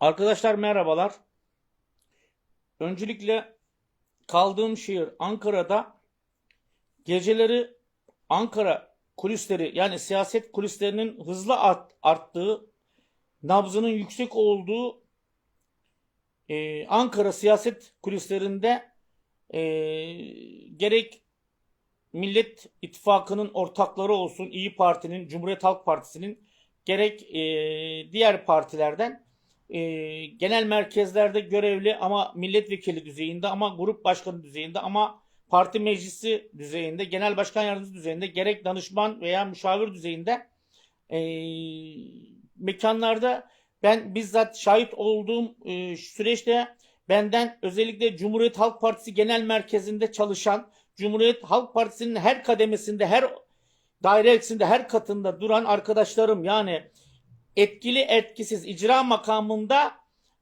Arkadaşlar merhabalar. Öncelikle kaldığım şehir Ankara'da geceleri Ankara kulisleri yani siyaset kulislerinin hızlı art- arttığı, nabzının yüksek olduğu e, Ankara siyaset kulislerinde e, gerek Millet İttifakı'nın ortakları olsun, İyi Parti'nin, Cumhuriyet Halk Partisi'nin gerek e, diğer partilerden e, genel merkezlerde görevli ama milletvekili düzeyinde ama grup başkanı düzeyinde ama parti meclisi düzeyinde, genel başkan yardımcısı düzeyinde gerek danışman veya müşavir düzeyinde e, mekanlarda ben bizzat şahit olduğum e, süreçte benden özellikle Cumhuriyet Halk Partisi genel merkezinde çalışan Cumhuriyet Halk Partisi'nin her kademesinde, her dairesinde, her katında duran arkadaşlarım yani etkili etkisiz icra makamında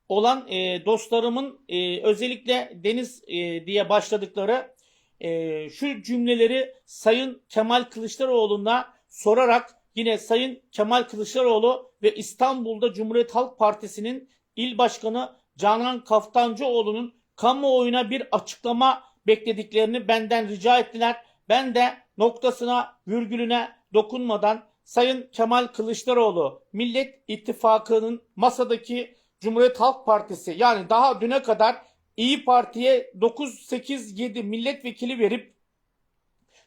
olan e, dostlarımın e, özellikle Deniz e, diye başladıkları e, şu cümleleri Sayın Kemal Kılıçdaroğlu'na sorarak yine Sayın Kemal Kılıçdaroğlu ve İstanbul'da Cumhuriyet Halk Partisi'nin il başkanı Canan Kaftancıoğlu'nun kamuoyuna bir açıklama beklediklerini benden rica ettiler. Ben de noktasına, virgülüne dokunmadan Sayın Kemal Kılıçdaroğlu Millet İttifakı'nın masadaki Cumhuriyet Halk Partisi yani daha düne kadar İyi Parti'ye 9, 8, 7 milletvekili verip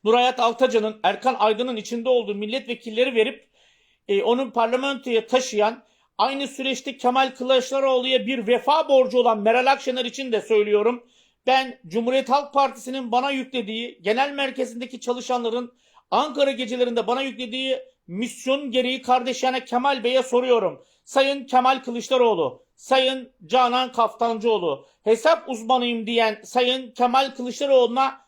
Nurhayat Altacan'ın, Erkan Aydın'ın içinde olduğu milletvekilleri verip e, onun parlamentoya taşıyan aynı süreçte Kemal Kılıçdaroğlu'ya bir vefa borcu olan Meral Akşener için de söylüyorum. Ben Cumhuriyet Halk Partisi'nin bana yüklediği, genel merkezindeki çalışanların Ankara gecelerinde bana yüklediği misyon gereği kardeşine Kemal Bey'e soruyorum. Sayın Kemal Kılıçdaroğlu, Sayın Canan Kaftancıoğlu, hesap uzmanıyım diyen Sayın Kemal Kılıçdaroğlu'na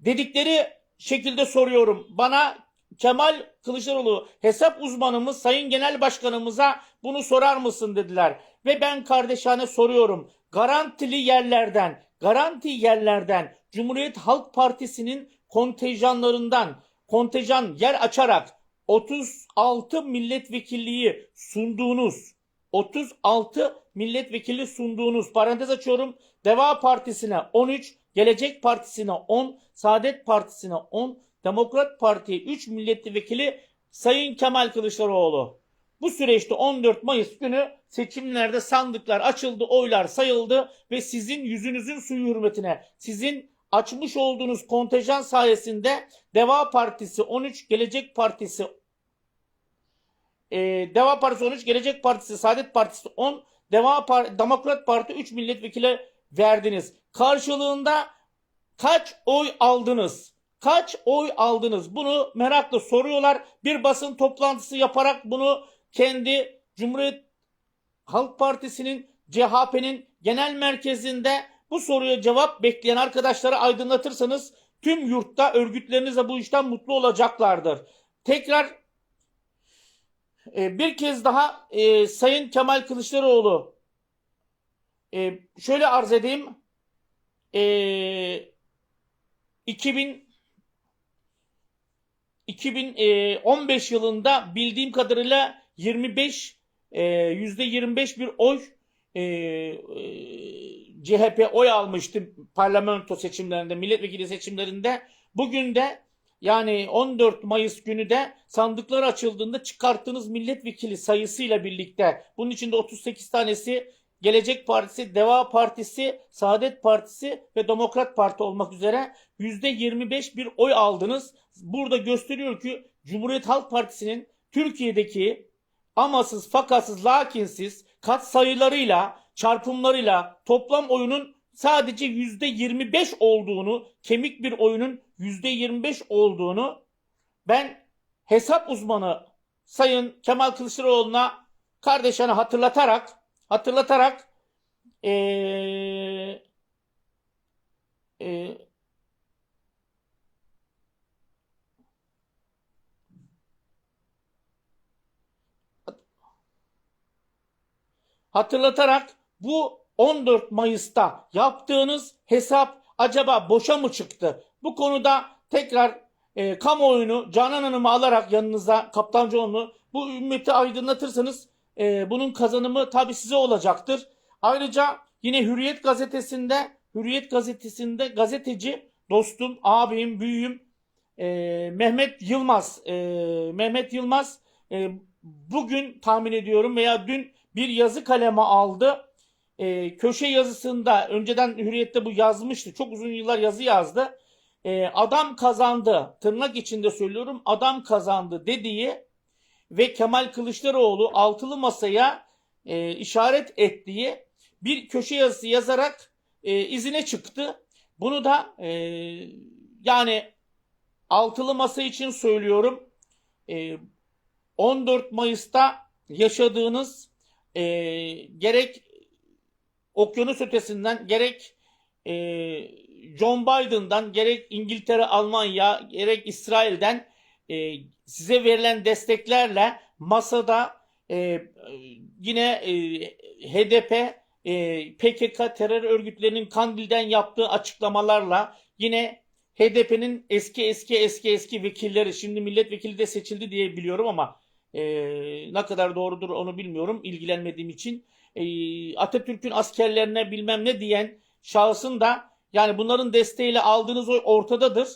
dedikleri şekilde soruyorum. Bana Kemal Kılıçdaroğlu hesap uzmanımız Sayın Genel Başkanımıza bunu sorar mısın dediler. Ve ben kardeşane soruyorum. Garantili yerlerden, garanti yerlerden Cumhuriyet Halk Partisi'nin kontenjanlarından kontenjan yer açarak 36 milletvekilliği sunduğunuz 36 milletvekili sunduğunuz parantez açıyorum. Deva Partisi'ne 13, Gelecek Partisi'ne 10, Saadet Partisi'ne 10, Demokrat Parti'ye 3 milletvekili Sayın Kemal Kılıçdaroğlu. Bu süreçte 14 Mayıs günü seçimlerde sandıklar açıldı, oylar sayıldı ve sizin yüzünüzün suyu hürmetine, sizin açmış olduğunuz kontenjan sayesinde Deva Partisi 13, Gelecek Partisi e, Deva Partisi 13, Gelecek Partisi, Saadet Partisi 10, Deva Par- Demokrat Parti 3 milletvekili verdiniz. Karşılığında kaç oy aldınız? Kaç oy aldınız? Bunu merakla soruyorlar. Bir basın toplantısı yaparak bunu kendi Cumhuriyet Halk Partisi'nin CHP'nin genel merkezinde bu soruya cevap bekleyen arkadaşları aydınlatırsanız tüm yurtta örgütleriniz de bu işten mutlu olacaklardır. Tekrar e, bir kez daha e, Sayın Kemal Kılıçdaroğlu e, şöyle arz edeyim. E, 2000 2015 yılında bildiğim kadarıyla 25 e, %25 bir oy CHP oy almıştı parlamento seçimlerinde, milletvekili seçimlerinde. Bugün de yani 14 Mayıs günü de sandıklar açıldığında çıkarttığınız milletvekili sayısıyla birlikte bunun içinde 38 tanesi Gelecek Partisi, Deva Partisi, Saadet Partisi ve Demokrat Parti olmak üzere %25 bir oy aldınız. Burada gösteriyor ki Cumhuriyet Halk Partisi'nin Türkiye'deki amasız, fakatsız, lakinsiz kat sayılarıyla, çarpımlarıyla toplam oyunun sadece %25 olduğunu, kemik bir oyunun %25 olduğunu ben hesap uzmanı Sayın Kemal Kılıçdaroğlu'na kardeşine hatırlatarak hatırlatarak eee hatırlatarak bu 14 Mayıs'ta yaptığınız hesap acaba boşa mı çıktı? Bu konuda tekrar e, kamuoyunu Canan Hanım'ı alarak yanınıza Kaptancıoğlu bu ümmeti aydınlatırsanız e, bunun kazanımı tabii size olacaktır. Ayrıca yine Hürriyet gazetesinde Hürriyet gazetesinde gazeteci dostum, abim, büyüğüm e, Mehmet Yılmaz e, Mehmet Yılmaz e, bugün tahmin ediyorum veya dün bir yazı kaleme aldı. E, köşe yazısında önceden Hürriyet'te bu yazmıştı. Çok uzun yıllar yazı yazdı. E, adam kazandı tırnak içinde söylüyorum adam kazandı dediği ve Kemal Kılıçdaroğlu altılı masaya e, işaret ettiği bir köşe yazısı yazarak e, izine çıktı. Bunu da e, yani altılı masa için söylüyorum. E, 14 Mayıs'ta yaşadığınız e, gerek okyanus ötesinden gerek e, John Biden'dan gerek İngiltere, Almanya gerek İsrail'den e, size verilen desteklerle masada e, yine e, HDP, e, PKK terör örgütlerinin Kandil'den yaptığı açıklamalarla yine HDP'nin eski eski eski eski vekilleri şimdi milletvekili de seçildi diye biliyorum ama e, ne kadar doğrudur onu bilmiyorum ilgilenmediğim için e, Atatürk'ün askerlerine bilmem ne diyen şahsın da yani bunların desteğiyle aldığınız oy ortadadır.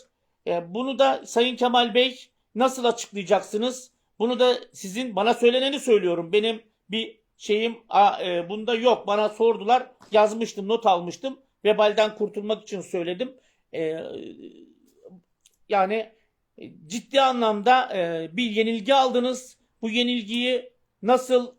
E, bunu da Sayın Kemal Bey nasıl açıklayacaksınız? Bunu da sizin bana söyleneni söylüyorum. Benim bir şeyim e, bunda yok. Bana sordular. Yazmıştım, not almıştım. Vebalden kurtulmak için söyledim. Yani ciddi anlamda bir yenilgi aldınız. Bu yenilgiyi nasıl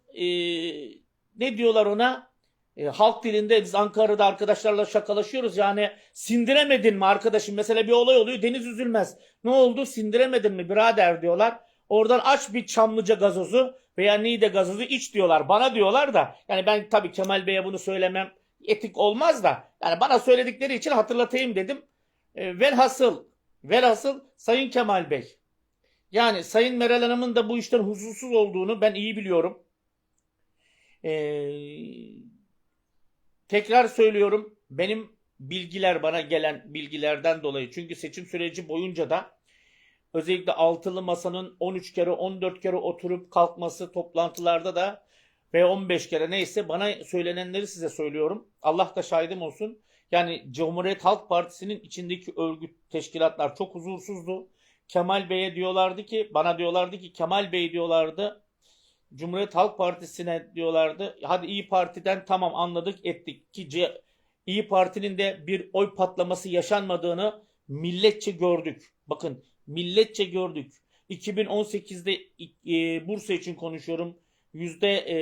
ne diyorlar ona? E, halk dilinde biz Ankara'da arkadaşlarla şakalaşıyoruz. Yani sindiremedin mi arkadaşım? Mesela bir olay oluyor. Deniz üzülmez. Ne oldu? Sindiremedin mi birader diyorlar. Oradan aç bir Çamlıca gazozu veya Niğde gazozu iç diyorlar. Bana diyorlar da yani ben tabii Kemal Bey'e bunu söylemem etik olmaz da yani bana söyledikleri için hatırlatayım dedim. E, velhasıl velhasıl Sayın Kemal Bey yani Sayın Meral Hanım'ın da bu işten huzursuz olduğunu ben iyi biliyorum. Ee, tekrar söylüyorum benim bilgiler bana gelen bilgilerden dolayı çünkü seçim süreci boyunca da özellikle altılı masanın 13 kere 14 kere oturup kalkması toplantılarda da ve 15 kere neyse bana söylenenleri size söylüyorum. Allah da şahidim olsun. Yani Cumhuriyet Halk Partisi'nin içindeki örgüt teşkilatlar çok huzursuzdu. Kemal Bey'e diyorlardı ki bana diyorlardı ki Kemal Bey diyorlardı Cumhuriyet Halk Partisi'ne diyorlardı. Hadi İyi Parti'den tamam anladık ettik ki C- İyi Parti'nin de bir oy patlaması yaşanmadığını milletçe gördük. Bakın milletçe gördük. 2018'de e, Bursa için konuşuyorum. Yüzde e,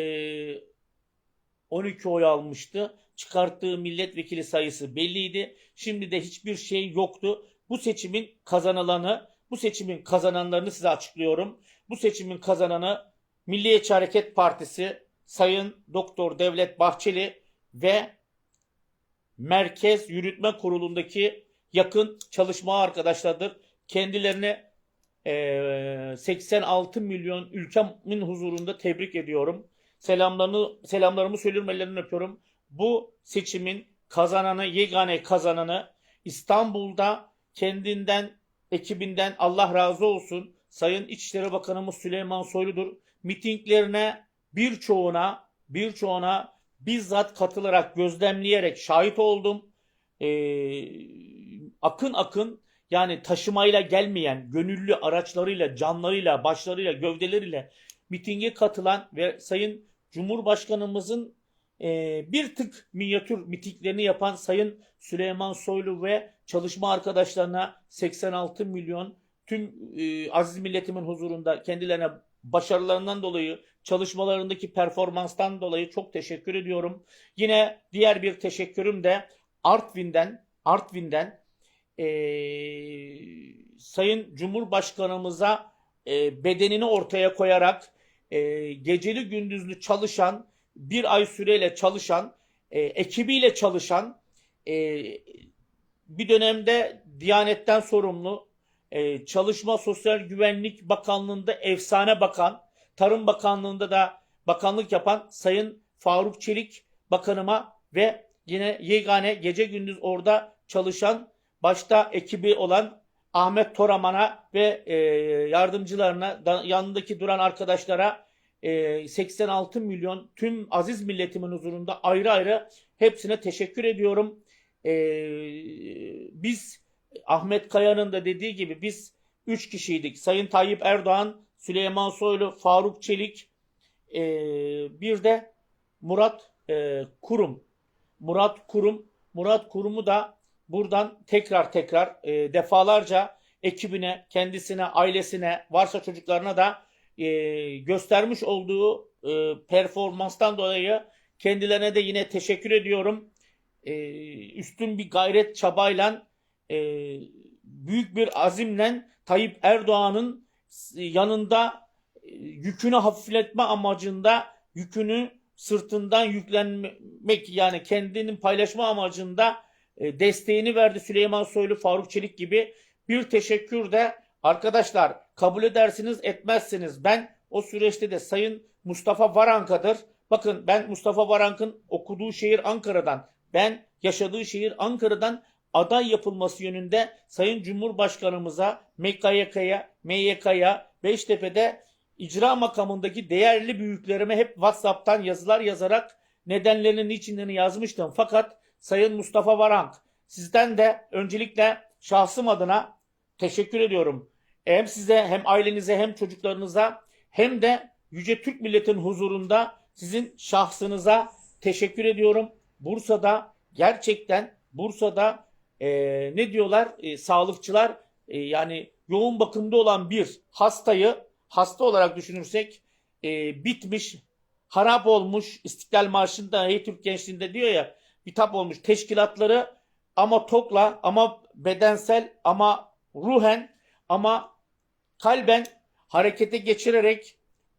12 oy almıştı. Çıkarttığı milletvekili sayısı belliydi. Şimdi de hiçbir şey yoktu. Bu seçimin kazanılanı, bu seçimin kazananlarını size açıklıyorum. Bu seçimin kazananı Milliyetçi Hareket Partisi Sayın Doktor Devlet Bahçeli ve Merkez Yürütme Kurulu'ndaki yakın çalışma arkadaşlardır. Kendilerine eee, 86 milyon ülkemin huzurunda tebrik ediyorum. Selamlarını selamlarımı söylüyorum, ellerinden öpüyorum. Bu seçimin kazananı, yegane kazananı İstanbul'da kendinden, ekibinden Allah razı olsun. Sayın İçişleri Bakanımız Süleyman Soylu'dur. Mitinglerine birçoğuna, birçoğuna bizzat katılarak, gözlemleyerek şahit oldum. Ee, akın akın yani taşımayla gelmeyen, gönüllü araçlarıyla, canlarıyla, başlarıyla, gövdeleriyle mitinge katılan ve Sayın Cumhurbaşkanımızın e, bir tık minyatür mitinglerini yapan Sayın Süleyman Soylu ve çalışma arkadaşlarına 86 milyon tüm e, aziz milletimin huzurunda kendilerine başarılarından dolayı, çalışmalarındaki performanstan dolayı çok teşekkür ediyorum. Yine diğer bir teşekkürüm de Artvin'den, Artvin'den e, Sayın Cumhurbaşkanımıza e, bedenini ortaya koyarak e, geceli gündüzlü çalışan, bir ay süreyle çalışan, e, ekibiyle çalışan, e, bir dönemde Diyanet'ten sorumlu, e, Çalışma Sosyal Güvenlik Bakanlığı'nda efsane bakan, Tarım Bakanlığı'nda da bakanlık yapan Sayın Faruk Çelik Bakanıma ve yine yegane gece gündüz orada çalışan başta ekibi olan Ahmet Toraman'a ve e, yardımcılarına da, yanındaki duran arkadaşlara e, 86 milyon tüm aziz milletimin huzurunda ayrı ayrı hepsine teşekkür ediyorum. E, biz Ahmet Kaya'nın da dediği gibi biz 3 kişiydik. Sayın Tayyip Erdoğan, Süleyman Soylu, Faruk Çelik, e, bir de Murat e, Kurum. Murat Kurum. Murat Kurum'u da buradan tekrar tekrar e, defalarca ekibine, kendisine, ailesine, varsa çocuklarına da e, göstermiş olduğu e, performanstan dolayı kendilerine de yine teşekkür ediyorum. E, üstün bir gayret çabayla e, büyük bir azimle Tayyip Erdoğan'ın yanında e, yükünü hafifletme amacında yükünü sırtından yüklenmek yani kendinin paylaşma amacında e, desteğini verdi Süleyman Soylu, Faruk Çelik gibi bir teşekkür de arkadaşlar kabul edersiniz etmezsiniz. Ben o süreçte de Sayın Mustafa Varanka'dır. Bakın ben Mustafa Varank'ın okuduğu şehir Ankara'dan, ben yaşadığı şehir Ankara'dan aday yapılması yönünde Sayın Cumhurbaşkanımıza, MKYK'ya, MYK'ya, Beştepe'de icra makamındaki değerli büyüklerime hep WhatsApp'tan yazılar yazarak nedenlerini niçinlerini yazmıştım. Fakat Sayın Mustafa Varank sizden de öncelikle şahsım adına teşekkür ediyorum. Hem size hem ailenize hem çocuklarınıza hem de Yüce Türk milletin huzurunda sizin şahsınıza teşekkür ediyorum. Bursa'da gerçekten Bursa'da eee, ne diyorlar Eee, sağlıkçılar eee, yani yoğun bakımda olan bir hastayı hasta olarak düşünürsek eee, bitmiş, harap olmuş İstiklal Marşı'nda Hey Türk Gençliği'nde diyor ya bitap olmuş teşkilatları ama tokla ama bedensel ama ruhen ama kalben harekete geçirerek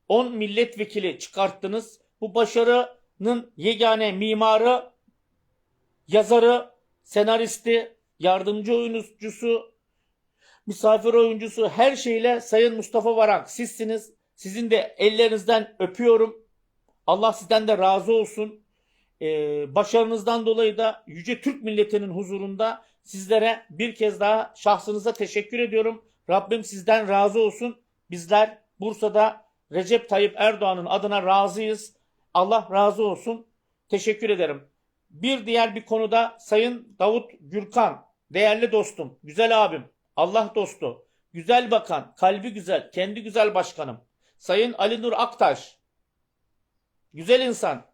10 milletvekili çıkarttınız. Bu başarının yegane mimarı, yazarı, senaristi, yardımcı oyuncusu, misafir oyuncusu her şeyle Sayın Mustafa Varank sizsiniz. Sizin de ellerinizden öpüyorum. Allah sizden de razı olsun. Ee, başarınızdan dolayı da Yüce Türk milletinin huzurunda sizlere bir kez daha şahsınıza teşekkür ediyorum. Rabbim sizden razı olsun. Bizler Bursa'da Recep Tayyip Erdoğan'ın adına razıyız. Allah razı olsun. Teşekkür ederim. Bir diğer bir konuda Sayın Davut Gürkan, değerli dostum, güzel abim, Allah dostu, güzel bakan, kalbi güzel, kendi güzel başkanım. Sayın Ali Nur Aktaş, güzel insan.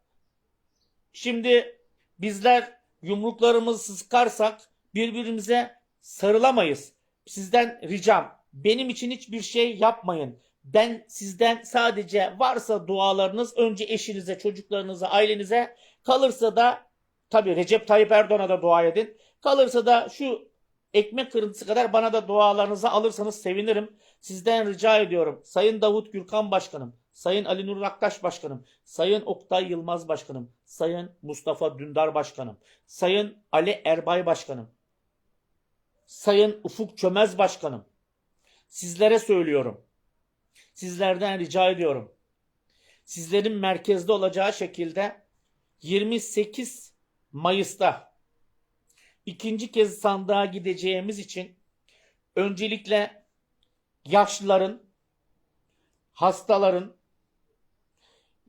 Şimdi bizler yumruklarımızı sıkarsak birbirimize sarılamayız. Sizden ricam benim için hiçbir şey yapmayın. Ben sizden sadece varsa dualarınız önce eşinize, çocuklarınıza, ailenize kalırsa da tabi Recep Tayyip Erdoğan'a da dua edin. Kalırsa da şu ekmek kırıntısı kadar bana da dualarınızı alırsanız sevinirim. Sizden rica ediyorum. Sayın Davut Gürkan Başkanım, Sayın Ali Nur Aktaş Başkanım, Sayın Oktay Yılmaz Başkanım, Sayın Mustafa Dündar Başkanım, Sayın Ali Erbay Başkanım, Sayın Ufuk Çömez Başkanım. Sizlere söylüyorum. Sizlerden rica ediyorum. Sizlerin merkezde olacağı şekilde 28 Mayıs'ta ikinci kez sandığa gideceğimiz için öncelikle yaşlıların, hastaların,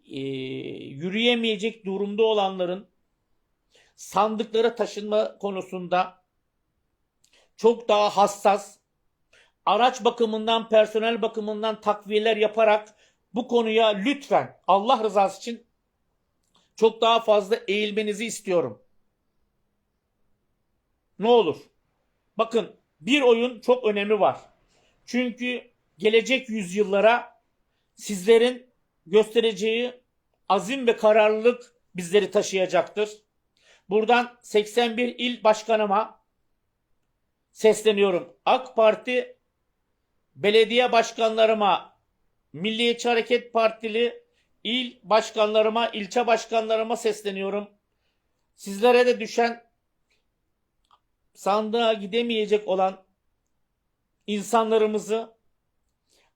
eee, yürüyemeyecek durumda olanların sandıklara taşınma konusunda çok daha hassas, araç bakımından, personel bakımından takviyeler yaparak bu konuya lütfen Allah rızası için çok daha fazla eğilmenizi istiyorum. Ne olur. Bakın bir oyun çok önemi var. Çünkü gelecek yüzyıllara sizlerin göstereceği azim ve kararlılık bizleri taşıyacaktır. Buradan 81 il başkanıma sesleniyorum. AK Parti belediye başkanlarıma, Milliyetçi Hareket Partili il başkanlarıma, ilçe başkanlarıma sesleniyorum. Sizlere de düşen sandığa gidemeyecek olan insanlarımızı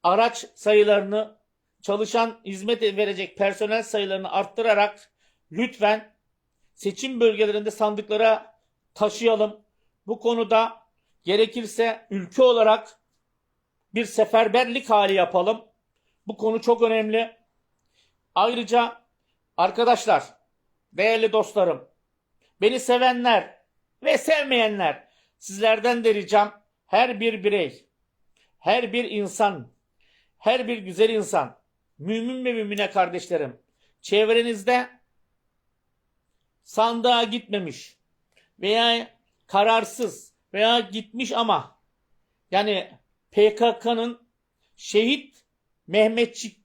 araç sayılarını çalışan hizmet verecek personel sayılarını arttırarak lütfen seçim bölgelerinde sandıklara taşıyalım. Bu konuda gerekirse ülke olarak bir seferberlik hali yapalım. Bu konu çok önemli. Ayrıca arkadaşlar, değerli dostlarım, beni sevenler ve sevmeyenler sizlerden de ricam her bir birey, her bir insan, her bir güzel insan, mümin ve mümine kardeşlerim, çevrenizde sandığa gitmemiş veya kararsız veya gitmiş ama yani PKK'nın şehit Mehmetçik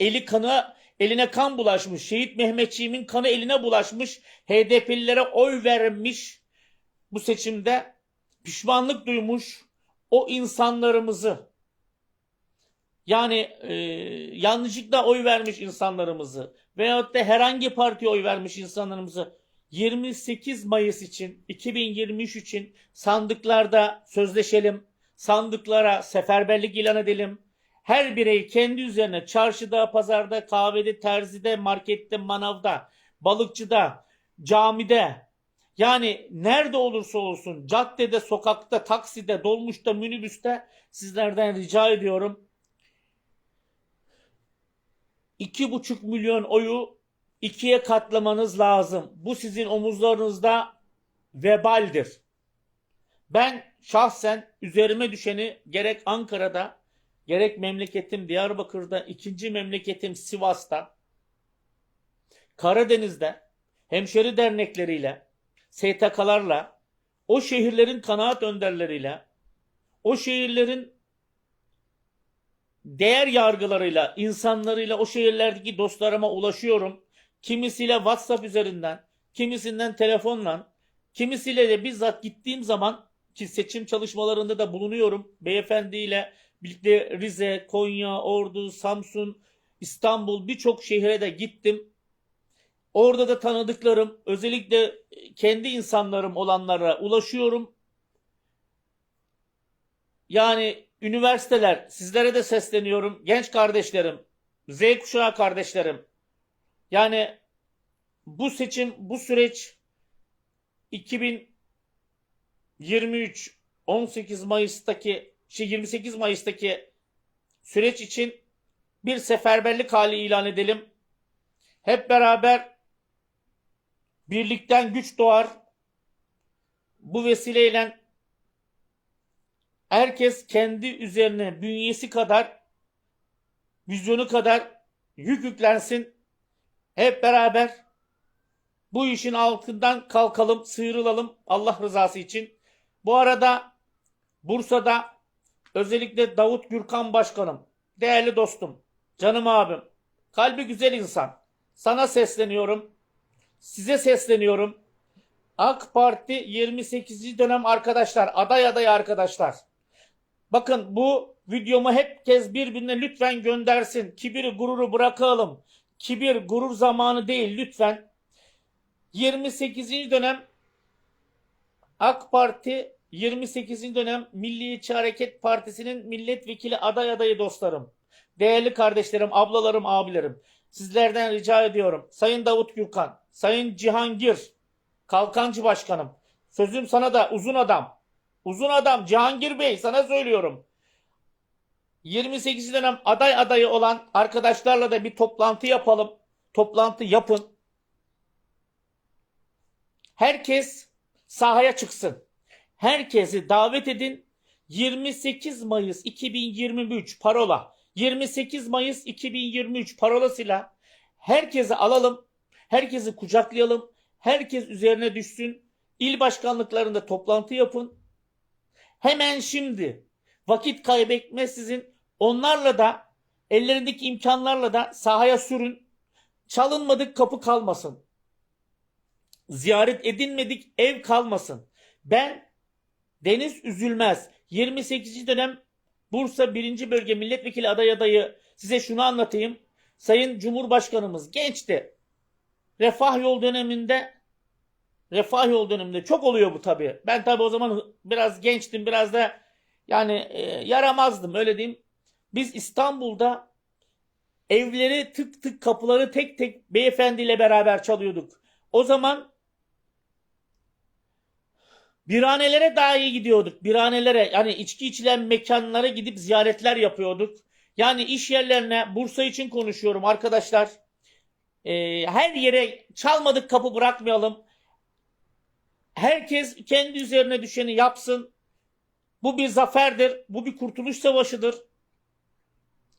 eli kanı eline kan bulaşmış. Şehit Mehmetçiğimin kanı eline bulaşmış. HDP'lilere oy vermiş. Bu seçimde pişmanlık duymuş o insanlarımızı yani e, yanlışlıkla oy vermiş insanlarımızı veyahut da herhangi partiye oy vermiş insanlarımızı 28 Mayıs için 2023 için sandıklarda sözleşelim. Sandıklara seferberlik ilan edelim. Her birey kendi üzerine çarşıda, pazarda, kahvede, terzide, markette, manavda, balıkçıda, camide yani nerede olursa olsun caddede, sokakta, takside, dolmuşta, minibüste sizlerden rica ediyorum. 2,5 milyon oyu ikiye katlamanız lazım. Bu sizin omuzlarınızda vebaldir. Ben şahsen üzerime düşeni gerek Ankara'da gerek memleketim Diyarbakır'da, ikinci memleketim Sivas'ta, Karadeniz'de hemşeri dernekleriyle, STK'larla, o şehirlerin kanaat önderleriyle, o şehirlerin değer yargılarıyla, insanlarıyla o şehirlerdeki dostlarıma ulaşıyorum. Kimisiyle WhatsApp üzerinden, kimisinden telefonla, kimisiyle de bizzat gittiğim zaman ki seçim çalışmalarında da bulunuyorum. Beyefendiyle birlikte Rize, Konya, Ordu, Samsun, İstanbul birçok şehre de gittim. Orada da tanıdıklarım, özellikle kendi insanlarım olanlara ulaşıyorum. Yani üniversiteler sizlere de sesleniyorum. Genç kardeşlerim, Z kuşağı kardeşlerim. Yani bu seçim, bu süreç 2023 18 Mayıs'taki şey 28 Mayıs'taki süreç için bir seferberlik hali ilan edelim. Hep beraber birlikten güç doğar. Bu vesileyle herkes kendi üzerine bünyesi kadar vizyonu kadar yük yüklensin. Hep beraber bu işin altından kalkalım, sıyrılalım Allah rızası için. Bu arada Bursa'da özellikle Davut Gürkan Başkanım, değerli dostum, canım abim, kalbi güzel insan. Sana sesleniyorum. Size sesleniyorum. AK Parti 28. dönem arkadaşlar, aday aday arkadaşlar. Bakın bu videomu hep kez birbirine lütfen göndersin. Kibiri gururu bırakalım. Kibir gurur zamanı değil lütfen. 28. dönem AK Parti 28. dönem Milliyetçi Hareket Partisi'nin milletvekili aday adayı dostlarım. Değerli kardeşlerim, ablalarım, abilerim. Sizlerden rica ediyorum. Sayın Davut Gürkan, Sayın Cihangir, Kalkancı Başkanım. Sözüm sana da uzun adam. Uzun adam Cihangir Bey sana söylüyorum. 28 dönem aday adayı olan arkadaşlarla da bir toplantı yapalım. Toplantı yapın. Herkes sahaya çıksın. Herkesi davet edin. 28 Mayıs 2023 parola. 28 Mayıs 2023 parolasıyla herkesi alalım. Herkesi kucaklayalım. Herkes üzerine düşsün. İl başkanlıklarında toplantı yapın. Hemen şimdi vakit kaybetmezsizin onlarla da ellerindeki imkanlarla da sahaya sürün. Çalınmadık kapı kalmasın. Ziyaret edilmedik ev kalmasın. Ben Deniz Üzülmez 28. dönem Bursa 1. Bölge Milletvekili aday adayı size şunu anlatayım. Sayın Cumhurbaşkanımız gençti. Refah yol döneminde Refah yol döneminde çok oluyor bu tabii. Ben tabii o zaman biraz gençtim, biraz da yani e, yaramazdım öyle diyeyim. Biz İstanbul'da evleri tık tık kapıları tek tek beyefendiyle beraber çalıyorduk. O zaman Birhanelere dahi gidiyorduk. Birhanelere yani içki içilen mekanlara gidip ziyaretler yapıyorduk. Yani iş yerlerine Bursa için konuşuyorum arkadaşlar. Ee, her yere çalmadık kapı bırakmayalım. Herkes kendi üzerine düşeni yapsın. Bu bir zaferdir. Bu bir kurtuluş savaşıdır.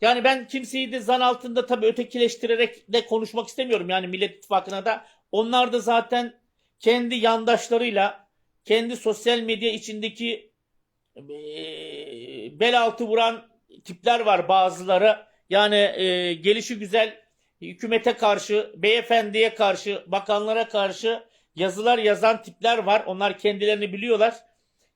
Yani ben kimseyi de zan altında tabii ötekileştirerek de konuşmak istemiyorum. Yani Millet İttifakı'na da. Onlar da zaten kendi yandaşlarıyla, kendi sosyal medya içindeki eee, bel altı vuran tipler var bazıları. Yani eee, gelişi güzel hükümete karşı, beyefendiye karşı, bakanlara karşı yazılar yazan tipler var. Onlar kendilerini biliyorlar.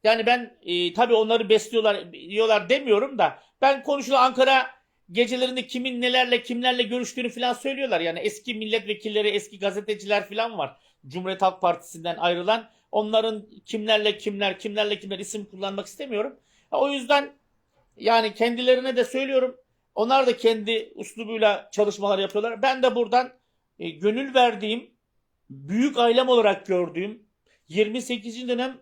Yani ben e, tabii onları besliyorlar diyorlar demiyorum da ben konuşulan Ankara gecelerinde kimin nelerle kimlerle görüştüğünü falan söylüyorlar. Yani eski milletvekilleri, eski gazeteciler falan var. Cumhuriyet Halk Partisi'nden ayrılan. Onların kimlerle kimler, kimlerle kimler isim kullanmak istemiyorum. O yüzden yani kendilerine de söylüyorum. Onlar da kendi uslubuyla çalışmalar yapıyorlar. Ben de buradan e, gönül verdiğim, büyük ailem olarak gördüğüm 28. dönem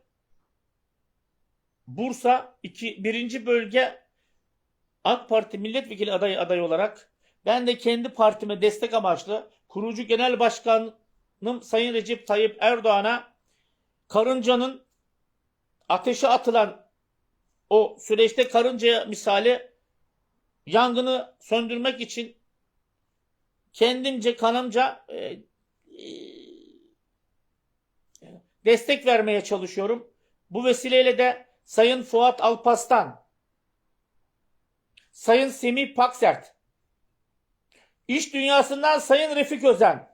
Bursa 2, 1. bölge AK Parti milletvekili adayı adayı olarak ben de kendi partime destek amaçlı kurucu genel başkanım Sayın Recep Tayyip Erdoğan'a karıncanın ateşe atılan o süreçte karınca misali yangını söndürmek için kendimce kanımca e, e, destek vermeye çalışıyorum. Bu vesileyle de Sayın Fuat Alpaslan, Sayın Semih Paksert, İş dünyasından Sayın Refik Özen,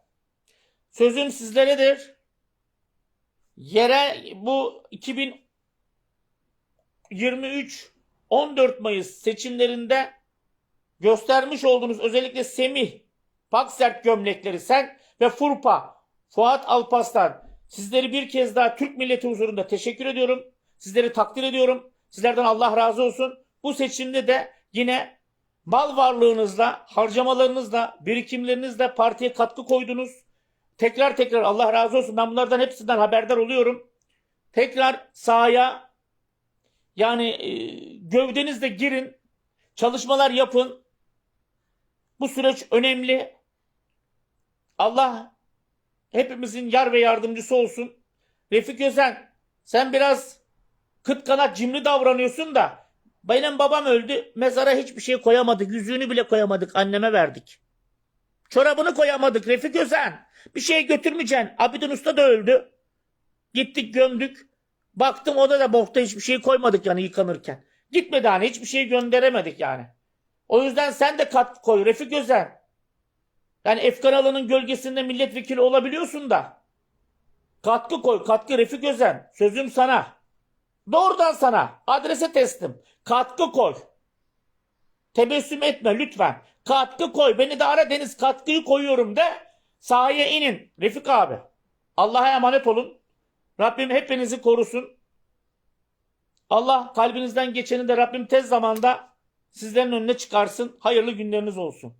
sözüm sizleredir. Yere bu 2023 14 Mayıs seçimlerinde göstermiş olduğunuz özellikle Semih Paksert gömlekleri sen ve Furpa Fuat Alpaslan sizleri bir kez daha Türk milleti huzurunda teşekkür ediyorum. Sizleri takdir ediyorum. Sizlerden Allah razı olsun. Bu seçimde de yine mal varlığınızla, harcamalarınızla, birikimlerinizle partiye katkı koydunuz. Tekrar tekrar Allah razı olsun. Ben bunlardan hepsinden haberdar oluyorum. Tekrar sahaya yani e, gövdenizle girin. Çalışmalar yapın. Bu süreç önemli. Allah hepimizin yar ve yardımcısı olsun. Refik Özen sen biraz kıt kanat cimri davranıyorsun da benim babam öldü mezara hiçbir şey koyamadık. Yüzüğünü bile koyamadık anneme verdik. Çorabını koyamadık Refik Özen. Bir şey götürmeyeceksin. Abidin Usta da öldü. Gittik gömdük. Baktım oda da bokta hiçbir şey koymadık yani yıkanırken. Gitmedi hani hiçbir şey gönderemedik yani. O yüzden sen de katkı koy Refik Özen. Yani Efkan Alan'ın gölgesinde milletvekili olabiliyorsun da. Katkı koy, katkı Refik Özen. Sözüm sana. Doğrudan sana. Adrese teslim. Katkı koy. Tebessüm etme lütfen. Katkı koy. Beni de ara Deniz katkıyı koyuyorum de. Sahaya inin. Refik abi. Allah'a emanet olun. Rabbim hepinizi korusun. Allah kalbinizden geçeni de Rabbim tez zamanda sizlerin önüne çıkarsın. Hayırlı günleriniz olsun.